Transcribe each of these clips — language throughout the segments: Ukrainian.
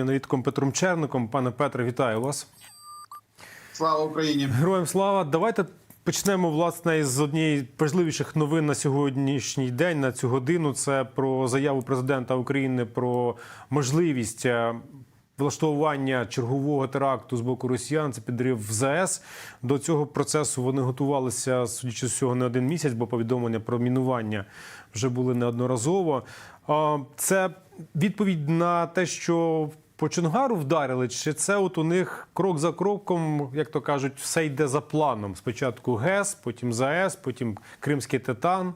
аналітиком Петром Черником. Пане Петре, вітаю вас. Слава Україні! Героям слава. Давайте почнемо власне із однієї з важливіших новин на сьогоднішній день, на цю годину. Це про заяву президента України про можливість е, влаштування чергового теракту з боку росіян. Це підрив в ЗАЕС. До цього процесу вони готувалися, судячи з цього, не один місяць, бо повідомлення про мінування вже були неодноразово. Це відповідь на те, що по Чонгару вдарили, чи це от у них крок за кроком, як то кажуть, все йде за планом. Спочатку ГЕС, потім ЗАЕС, потім Кримський Титан.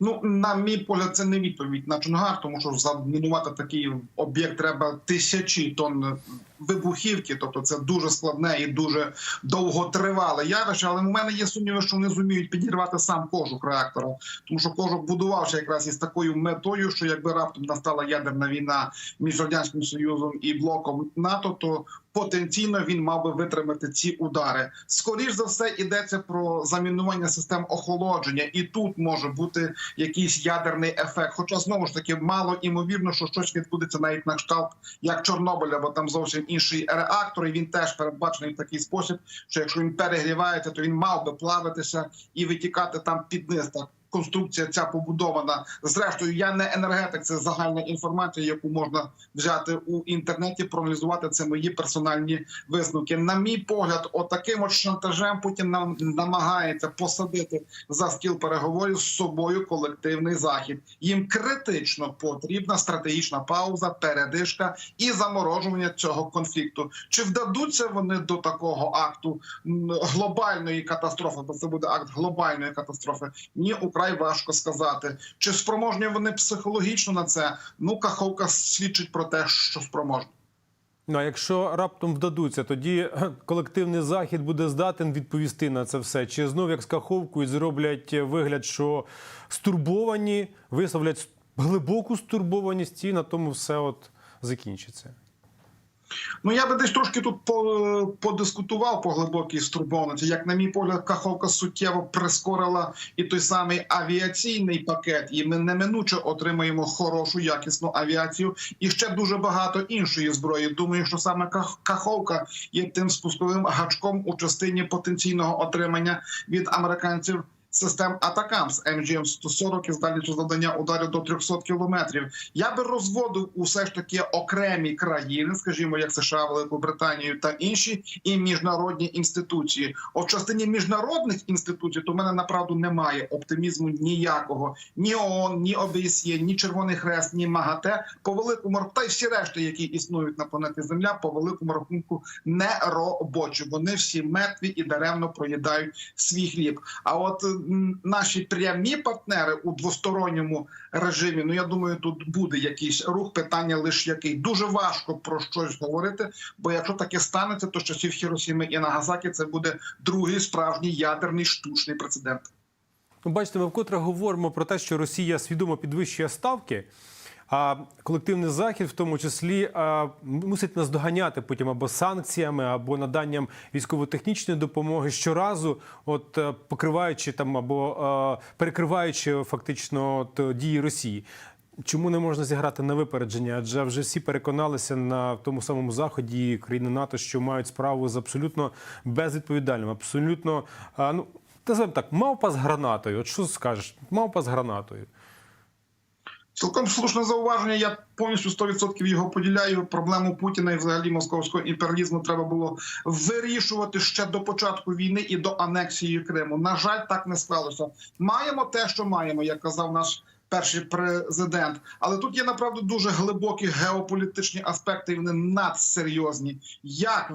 Ну, на мій погляд, це не відповідь на Чонгар, тому що замінувати такий об'єкт треба тисячі тонн вибухівки. Тобто це дуже складне і дуже довготривале явище. Але в мене є сумніви, що вони зуміють підірвати сам кожух реактора, тому що кожух будувався якраз із такою метою, що якби раптом настала ядерна війна між радянським союзом і блоком НАТО, то потенційно він мав би витримати ці удари. Скоріш за все йдеться про замінування систем охолодження, і тут може бути якийсь ядерний ефект. Хоча знову ж таки мало імовірно, що щось відбудеться навіть на кшталт як Чорнобиля, бо там зовсім інший реактор. і Він теж передбачений в такий спосіб, що якщо він перегрівається, то він мав би плавитися і витікати там під низ. Так конструкція ця побудована. Зрештою, я не енергетик, це загальна інформація, яку можна взяти у інтернеті, проаналізувати це мої персональні висновки. На мій погляд, отаким от шантажем Путін нам намагається посадити за стіл переговорів з собою колективний захід. Їм критично потрібна стратегічна пауза, передишка і заморожування цього конфлікту. Чи вдадуться вони до такого акту глобальної катастрофи? Бо це буде акт глобальної катастрофи. Ні, украй важко сказати. Чи спроможні вони психологічно на це? Ну, Каховка свідчить про те, що спроможні. Ну а якщо раптом вдадуться, тоді колективний захід буде здатен відповісти на це все. Чи знов як з каховкою зроблять вигляд, що стурбовані, висловлять глибоку стурбованість, і на тому все от закінчиться. Ну я би десь трошки тут по, подискутував по глибокій стурбованості. Як на мій погляд, Каховка суттєво прискорила і той самий авіаційний пакет, і ми неминуче отримаємо хорошу якісну авіацію і ще дуже багато іншої зброї. Думаю, що саме Каховка є тим спусковим гачком у частині потенційного отримання від американців. Систем Атакамс МГМ 140 із дальністю завдання ударів до 300 кілометрів. Я би розводив усе ж таки окремі країни, скажімо, як США, Велику Британію та інші, і міжнародні інституції. От в частині міжнародних інституцій, то в мене направду немає оптимізму ніякого. Ні ООН, ні ОБСЄ, ні Червоний Хрест, ні МАГАТЕ по великому та й всі решти, які існують на планеті Земля, по великому рахунку не робочі. Вони всі мертві і даремно проїдають свій хліб. А от наші прямі партнери у двосторонньому режимі, ну я думаю, тут буде якийсь рух. Питання лише який дуже важко про щось говорити. Бо якщо таке станеться, то з часів Хіросіми і Нагасакі це буде другий справжній ядерний штучний прецедент. Ну, бачите, ми вкотре говоримо про те, що Росія свідомо підвищує ставки. А колективний захід, в тому числі, мусить наздоганяти потім або санкціями, або наданням військово-технічної допомоги щоразу, от е, покриваючи там або е, перекриваючи фактично от, дії Росії. Чому не можна зіграти на випередження? Адже вже всі переконалися на тому самому заході країни НАТО, що мають справу з абсолютно безвідповідальним, абсолютно ну називаємо так, мавпа з гранатою. От що скажеш? Мавпа з гранатою. Цілком слушне зауваження. Я повністю 100% його поділяю. Проблему Путіна і взагалі московського імперіалізму треба було вирішувати ще до початку війни і до анексії Криму. На жаль, так не склалося. Маємо те, що маємо, як казав наш. Перший президент, але тут є направду дуже глибокі геополітичні аспекти. і Вони надсерйозні. Як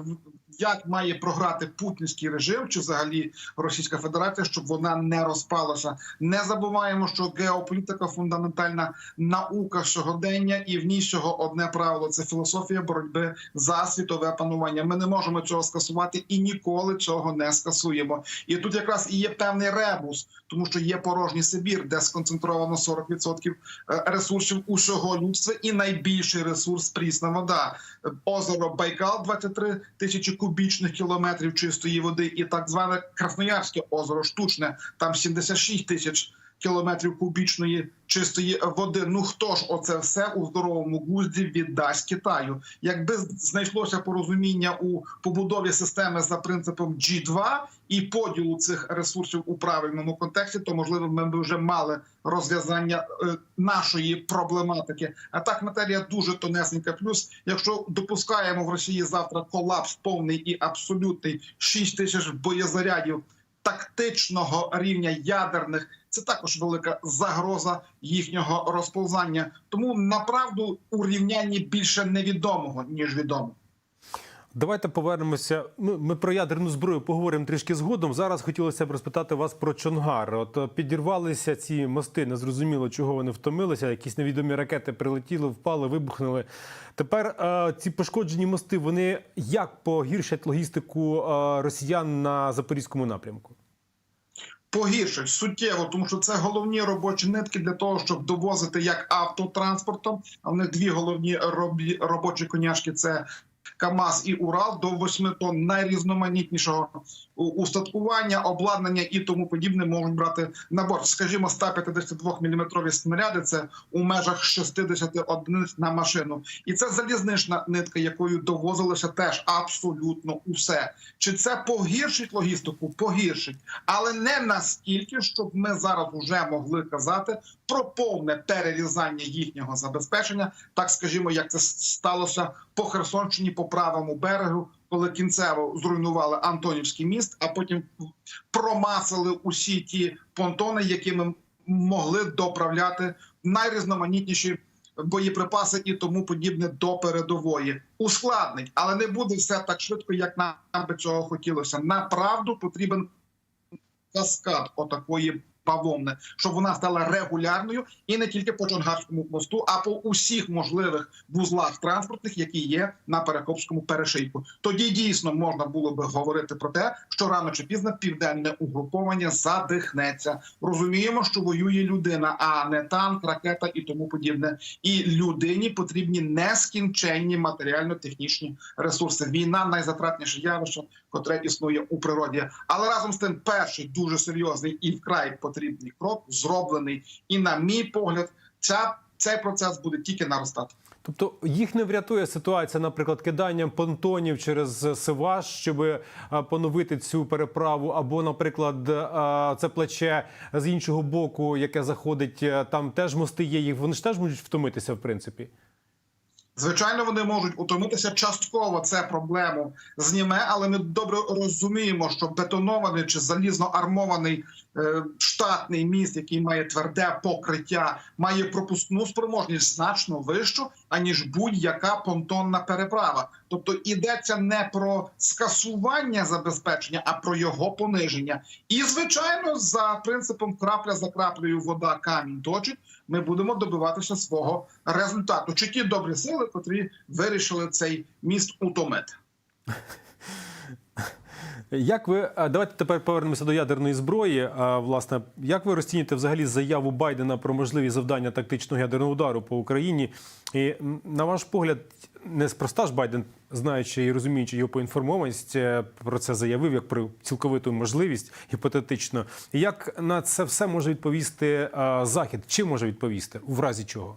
як має програти путінський режим чи взагалі Російська Федерація, щоб вона не розпалася? Не забуваємо, що геополітика фундаментальна наука сьогодення, і в ній всього одне правило це філософія боротьби за світове панування. Ми не можемо цього скасувати і ніколи цього не скасуємо. І тут якраз і є певний ребус, тому що є порожній Сибір, де сконцентровано 40% ресурсів усього людства, і найбільший ресурс прісна вода. Озеро Байкал 23 тисячі кубічних кілометрів чистої води, і так зване Красноярське озеро штучне, там 76 тисяч кілометрів кубічної чистої води. Ну хто ж оце все у здоровому глузді віддасть Китаю? Якби знайшлося порозуміння у побудові системи за принципом G2 і поділу цих ресурсів у правильному контексті, то можливо ми б вже мали розв'язання е, нашої проблематики. А так матерія дуже тонесенька. Плюс, якщо допускаємо в Росії завтра колапс повний і абсолютний 6 тисяч боєзарядів тактичного рівня ядерних, це також велика загроза їхнього розповзання. Тому направду у рівнянні більше невідомого ніж відомо. Давайте повернемося. Ми, ми про ядерну зброю поговоримо трішки згодом. Зараз хотілося б розпитати вас про Чонгар. От е, підірвалися ці мости, незрозуміло, чого вони втомилися. Якісь невідомі ракети прилетіли, впали, вибухнули. Тепер е, ці пошкоджені мости вони як погіршать логістику е, росіян на запорізькому напрямку? Погіршать суттєво, тому що це головні робочі нитки для того, щоб довозити як автотранспортом. А в них дві головні робочі коняшки це. КАМАЗ і Урал до 8 тонн найрізноманітнішого устаткування, обладнання і тому подібне можуть брати на борт. Скажімо, 152 мм снаряди це у межах 60 одиниць на машину, і це залізнична нитка, якою довозилося теж абсолютно усе. Чи це погіршить логістику? Погіршить, але не настільки, щоб ми зараз вже могли казати про повне перерізання їхнього забезпечення, так скажімо, як це сталося по Херсонщині, по правому берегу, коли кінцево зруйнували Антонівський міст, а потім промасили усі ті понтони, якими могли доправляти найрізноманітніші боєприпаси і тому подібне до передової. Ускладнить, але не буде все так швидко, як нам би цього хотілося. Направду потрібен каскад отакої бавовни, щоб вона стала регулярною і не тільки по Чонгарському мосту, а по усіх можливих вузлах транспортних, які є на Перекопському перешийку. Тоді дійсно можна було би говорити про те, що рано чи пізно південне угруповання задихнеться. Розуміємо, що воює людина, а не танк, ракета і тому подібне. І людині потрібні нескінченні матеріально-технічні ресурси. Війна найзатратніше явище, котре існує у природі. Але разом з тим, перший дуже серйозний і вкрай потрібний крок зроблений. І, на мій погляд, ця цей процес буде тільки наростати. Тобто їх не врятує ситуація, наприклад, киданням понтонів через Сиваш, щоб е, поновити цю переправу, або, наприклад, е, це плече з іншого боку, яке заходить, е, там теж мости є. Їх вони ж теж можуть втомитися, в принципі. Звичайно, вони можуть утомитися. Частково це проблему зніме, але ми добре розуміємо, що бетонований чи залізно армований штатний міст, який має тверде покриття, має пропускну спроможність значно вищу, аніж будь-яка понтонна переправа. Тобто йдеться не про скасування забезпечення, а про його пониження. І звичайно, за принципом крапля за краплею вода камінь точить. Ми будемо добиватися свого результату. Чи ті добрі сили, котрі вирішили цей міст утомити? Як ви давайте тепер повернемося до ядерної зброї? А, власне, як ви розцінюєте взагалі заяву Байдена про можливі завдання тактичного ядерного удару по Україні? І на ваш погляд, неспроста ж Байден, знаючи і розуміючи його поінформованість, е, про це заявив як про цілковиту можливість гіпотетично. Як на це все може відповісти Захід? Чим може відповісти? В разі чого?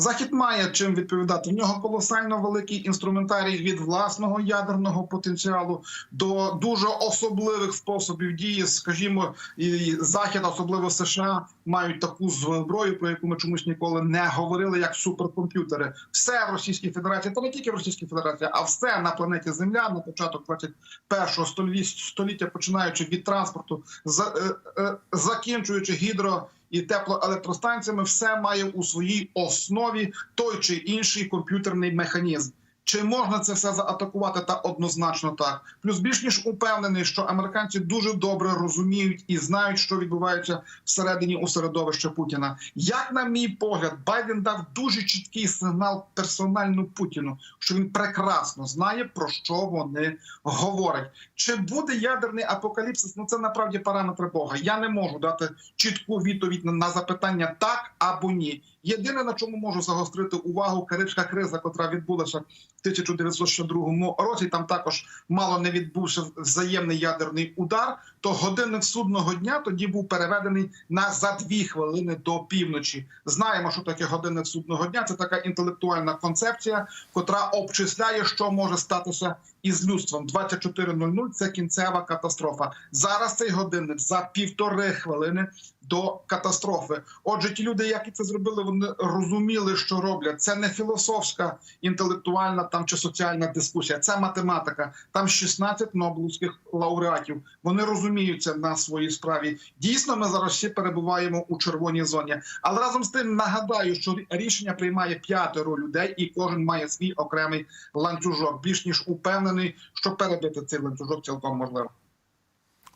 Захід має чим відповідати. В нього колосально великий інструментарій від власного ядерного потенціалу до дуже особливих способів дії. Скажімо, і захід, особливо США, мають таку зброю, про яку ми чомусь ніколи не говорили, як суперкомп'ютери. Все в Російській Федерації, та не тільки в Російській Федерації, а все на планеті Земля на початок 21 століття, починаючи від транспорту, е, е, закінчуючи гідро і теплоелектростанціями, все має у своїй основі той чи інший комп'ютерний механізм. Чи можна це все заатакувати? Та однозначно так. Плюс більш ніж упевнений, що американці дуже добре розуміють і знають, що відбувається всередині у середовища Путіна. Як на мій погляд, Байден дав дуже чіткий сигнал персонально Путіну, що він прекрасно знає про що вони говорять. Чи буде ядерний апокаліпсис? Ну це направді параметри Бога. Я не можу дати чітку відповідь на- запитання так або ні. Єдине на чому можу загострити увагу, Карибська криза, котра відбулася в 1962 році. Там також мало не відбувся взаємний ядерний удар. То годинник судного дня тоді був переведений на за дві хвилини до півночі. Знаємо, що таке годинник судного дня. Це така інтелектуальна концепція, котра обчисляє, що може статися із людством. 24.00 – це кінцева катастрофа. Зараз цей годинник за півтори хвилини до катастрофи. Отже, ті люди, які це зробили, вони розуміли, що роблять. Це не філософська, інтелектуальна там чи соціальна дискусія. Це математика. Там 16 нобелівських лауреатів. Вони розуміються на своїй справі. Дійсно, ми зараз всі перебуваємо у червоній зоні. Але разом з тим нагадаю, що рішення приймає п'ятеро людей, і кожен має свій окремий ланцюжок. Більш ніж упевнений, що перебити цей ланцюжок цілком можливо.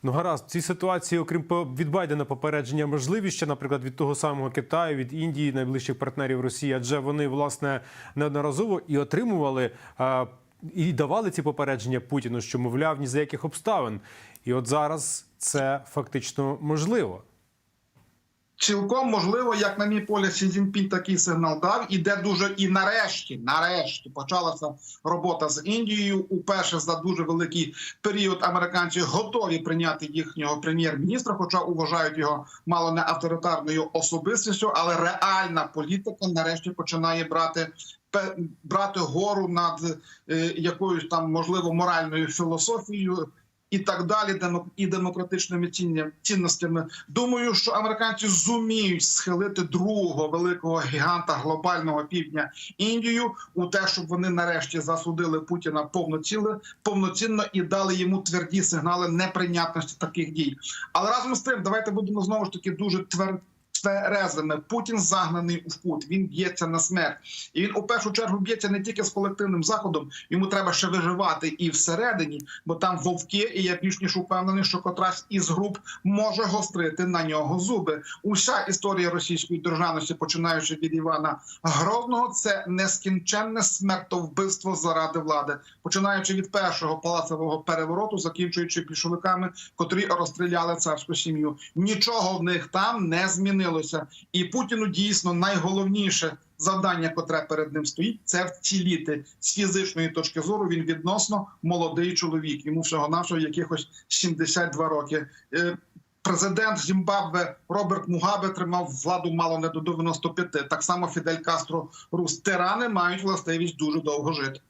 Ну гаразд, в цій ситуації, окрім від Байдена попередження, можливі ще, наприклад, від того самого Китаю, від Індії, найближчих партнерів Росії, адже вони власне неодноразово і отримували і давали ці попередження Путіну, що мовляв ні за яких обставин. І от зараз це фактично можливо. Цілком можливо, як на мій погляд, Сі Цзіньпінь такий сигнал дав, і де дуже і нарешті, нарешті почалася робота з Індією. Уперше за дуже великий період американці готові прийняти їхнього прем'єр-міністра, хоча вважають його мало не авторитарною особистістю, але реальна політика нарешті починає брати. Брати гору над е, якоюсь там можливо моральною філософією і так далі, і демократичними цінностями. Думаю, що американці зуміють схилити другого великого гіганта глобального півдня Індію у те, щоб вони нарешті засудили Путіна повноцінно, повноцінно і дали йому тверді сигнали неприйнятності таких дій. Але разом з тим, давайте будемо знову ж таки дуже твер. Тверезими Путін загнаний у вкут. Він б'ється на смерть, і він у першу чергу б'ється не тільки з колективним заходом. Йому треба ще виживати і всередині, бо там вовки, і я більш ніж упевнений, що котрась із груп може гострити на нього зуби. Уся історія російської державності, починаючи від Івана Грозного, це нескінченне смертовбивство заради влади, починаючи від першого палацового перевороту, закінчуючи більшовиками, котрі розстріляли царську сім'ю. Нічого в них там не змінилося, і Путіну дійсно найголовніше. Завдання, котре перед ним стоїть, це вціліти з фізичної точки зору. Він відносно молодий чоловік. Йому всього навсього якихось 72 роки. Е, Президент Зімбабве Роберт Мугабе тримав владу мало не до 95. Так само Фідель Кастро Рус. Тирани мають властивість дуже довго жити.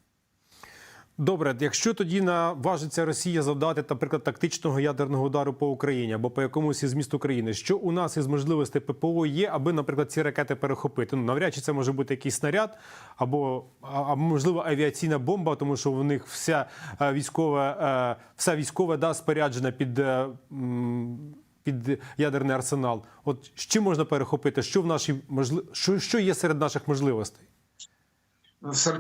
Добре, якщо тоді наважиться Росія завдати, наприклад, тактичного ядерного удару по Україні або по якомусь із міст України, що у нас із можливостей ППО є, аби, наприклад, ці ракети перехопити? Ну навряд чи це може бути якийсь снаряд, або а, можливо авіаційна бомба, тому що в них вся е, військова, е, вся військова да споряджена під. е, Під ядерний арсенал, от з можна перехопити? Що в нашій можли... що, що є серед наших можливостей?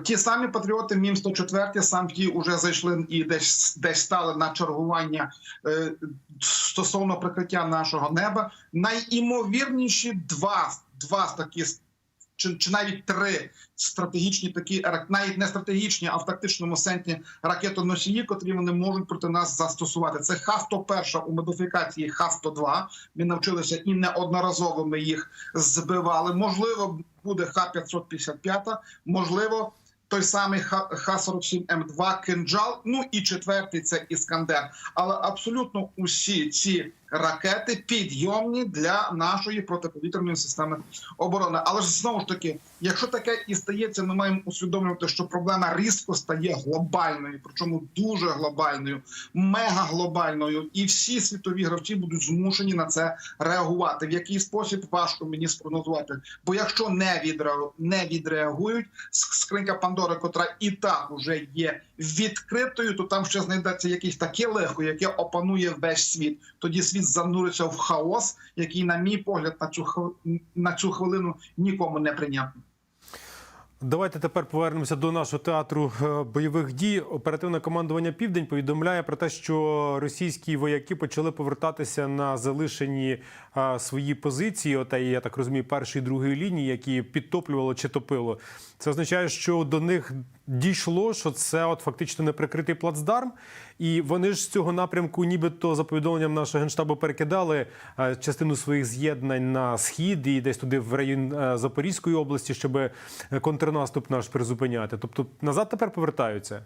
Ті самі патріоти Мім 104 сам ті вже зайшли і десь десь стали на чергування е, стосовно прикриття нашого неба. Найімовірніші два, два такі чи, чи навіть три стратегічні такі навіть не стратегічні, а в тактичному сенсі ракетоносії, котрі вони можуть проти нас застосувати. Це Х-101 у модифікації Х-102. Ми навчилися і неодноразово ми їх збивали. Можливо, буде Х-555, можливо. Той самий Х- Х-47М2 «Кинджал», ну і четвертий це Іскандер. Але абсолютно усі ці ракети підйомні для нашої протиповітряної системи оборони. Але ж знову ж таки, якщо таке і стається, ми маємо усвідомлювати, що проблема різко стає глобальною, причому дуже глобальною, мегаглобальною, і всі світові гравці будуть змушені на це реагувати. В який спосіб важко мені спрогнозувати. Бо якщо не відреагу- не відреагують, скринька Пандори, котра і так уже є відкритою, то там ще знайдеться якесь таке легко, яке опанує весь світ. Тоді світ зануриться в хаос, який, на мій погляд, на цю на цю хвилину нікому не прийнятний. Давайте тепер повернемося до нашого театру е, бойових дій. Оперативне командування Південь повідомляє про те, що російські вояки почали повертатися на залишені е, свої позиції. Ота я так розумію, першої і другої лінії, які підтоплювало чи топило. Це означає, що до них дійшло, що це от фактично неприкритий плацдарм, і вони ж з цього напрямку, нібито за повідомленням нашого генштабу, перекидали е, частину своїх з'єднань на схід і десь туди в район е, Запорізької області, щоб е, контрнаступ наш призупиняти. Тобто назад тепер повертаються.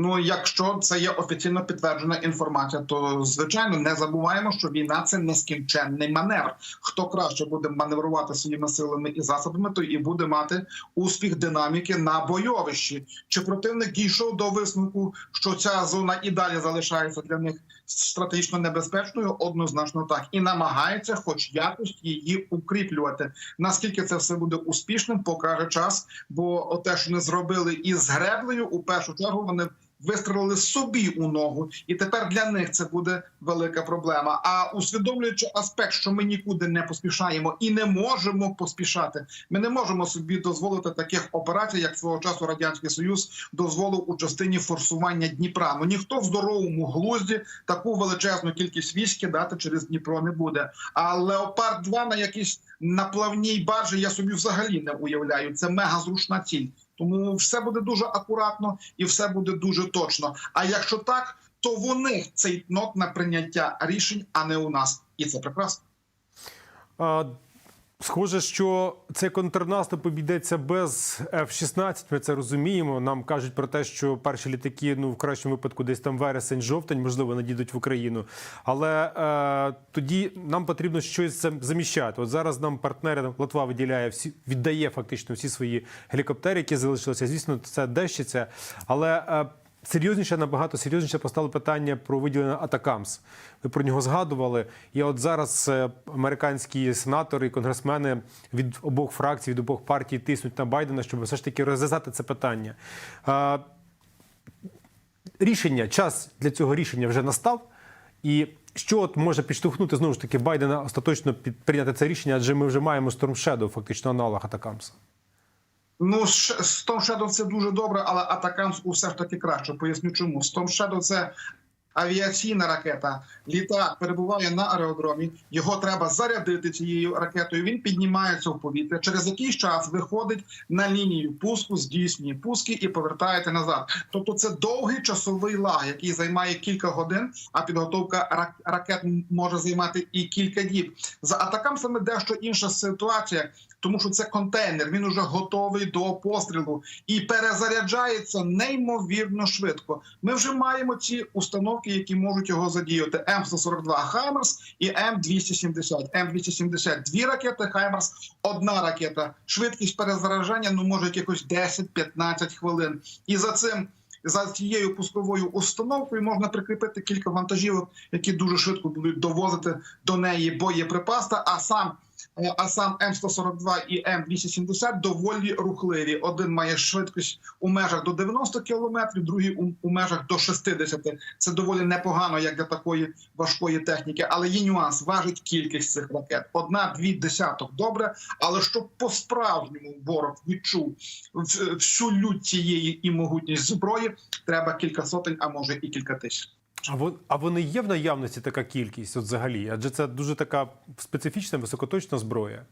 Ну, якщо це є офіційно підтверджена інформація, то звичайно не забуваємо, що війна це нескінченний маневр. Хто краще буде маневрувати своїми силами і засобами, то і буде мати успіх динаміки на бойовищі. Чи противник дійшов до висновку, що ця зона і далі залишається для них стратегічно небезпечною? Однозначно так і намагається, хоч якось її укріплювати. Наскільки це все буде успішним, покаже час. Бо те, що не зробили із греблею, у першу чергу вони вистрелили собі у ногу, і тепер для них це буде велика проблема. А усвідомлюючи аспект, що ми нікуди не поспішаємо і не можемо поспішати, ми не можемо собі дозволити таких операцій, як свого часу радянський союз дозволив у частині форсування Дніпра. Ну ніхто в здоровому глузді таку величезну кількість військ кидати через Дніпро не буде. А леопард 2 на якійсь наплавній баржі я собі взагалі не уявляю. Це мега зручна ціль. Тому все буде дуже акуратно і все буде дуже точно. А якщо так, то вони цей нот на прийняття рішень, а не у нас, і це прекрасно. Схоже, що цей контрнаступ обійдеться без F-16, Ми це розуміємо. Нам кажуть про те, що перші літаки, ну в кращому випадку, десь там вересень-жовтень, можливо, надійдуть в Україну. Але е, тоді нам потрібно щось заміщати. От зараз нам партнери Литва виділяє всі, віддає фактично всі свої гелікоптери, які залишилися. Звісно, це дещиться, але. Е, Серйозніше, набагато серйозніше постало питання про виділення Атакамс. Ви про нього згадували. І от зараз е, американські сенатори і конгресмени від обох фракцій, від обох партій тиснуть на Байдена, щоб все ж таки розв'язати це питання. Рішення, час для цього рішення вже настав. І що от може підштовхнути знову ж таки Байдена остаточно під прийняти це рішення, адже ми вже маємо Storm Shadow, фактично аналог Атакамса. Ну, Storm Shadow це дуже добре, але Атакамс усе ж таки краще. Поясню чому. Storm Shadow – це авіаційна ракета. Літак перебуває на аеродромі. Його треба зарядити цією ракетою. Він піднімається в повітря. Через якийсь час виходить на лінію пуску, здійснює пуски і повертається назад. Тобто, це довгий часовий лаг, який займає кілька годин. А підготовка рак- ракет може займати і кілька діб. За атакамсами дещо інша ситуація, тому що це контейнер. Він уже готовий до пострілу і перезаряджається неймовірно швидко. Ми вже маємо ці установки, які можуть його задіяти. М142 Хаймерс і М270. М270 – дві ракети, Хаймерс – одна ракета. Швидкість перезаряджання ну може якихось 10-15 хвилин. І за цим. За цією пусковою установкою можна прикріпити кілька вантажівок, які дуже швидко будуть довозити до неї боєприпаси. А сам а сам М142 і М270 доволі рухливі. Один має швидкість у межах до 90 км, другий у, межах до 60. Це доволі непогано, як для такої важкої техніки. Але є нюанс, важить кількість цих ракет. Одна-дві десяток добре. Але щоб по-справжньому ворог відчув всю лють цієї і могутність зброї, треба кілька сотень, а може і кілька тисяч. А вон, а вони є в наявності така кількість, от взагалі? Адже це дуже така специфічна, високоточна зброя.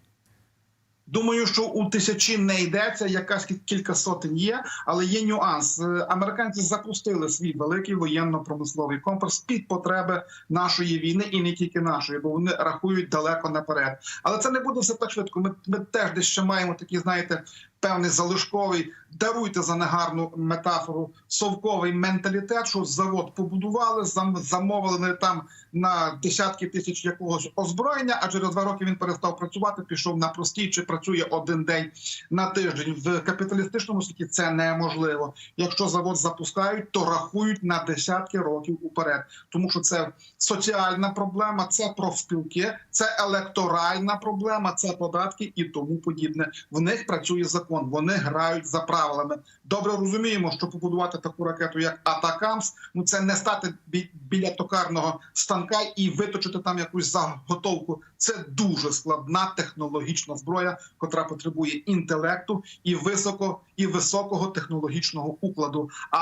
Думаю, що у тисячі не йдеться, якась кілька сотень є, але є нюанс. Е, Американці запустили свій великий воєнно-промисловий комплекс під потреби нашої війни і не тільки нашої, бо вони рахують далеко наперед. Але це не буде все так швидко. Ми, ми теж десь ще маємо такі, знаєте, певний залишковий, даруйте за негарну метафору, совковий менталітет, що завод побудували, зам- замовили там на десятки тисяч якогось озброєння, а через два роки він перестав працювати, пішов на простій чи працює один день на тиждень. В капіталістичному світі це неможливо. Якщо завод запускають, то рахують на десятки років уперед, тому що це соціальна проблема, це профспілки, це електоральна проблема, це податки і тому подібне. В них працює закон. Закон. Вони грають за правилами. Добре розуміємо, що побудувати таку ракету, як Атакамс, ну це не стати бі- біля токарного станка і виточити там якусь заготовку. Це дуже складна технологічна зброя, котра потребує інтелекту і високо і високого технологічного укладу. А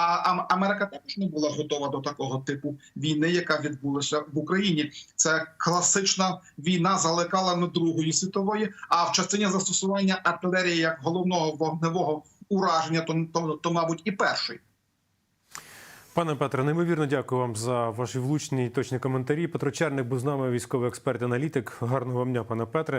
Америка також не була готова до такого типу війни, яка відбулася в Україні. Це класична війна залекала на Другої світової. А в частині застосування артилерії як головного вогневого ураження, то, то, то мабуть, і перший. Пане Петре, неймовірно дякую вам за ваші влучні і точні коментарі. Петро Черник був з нами, військовий експерт, аналітик. Гарного вам дня, пане Петре.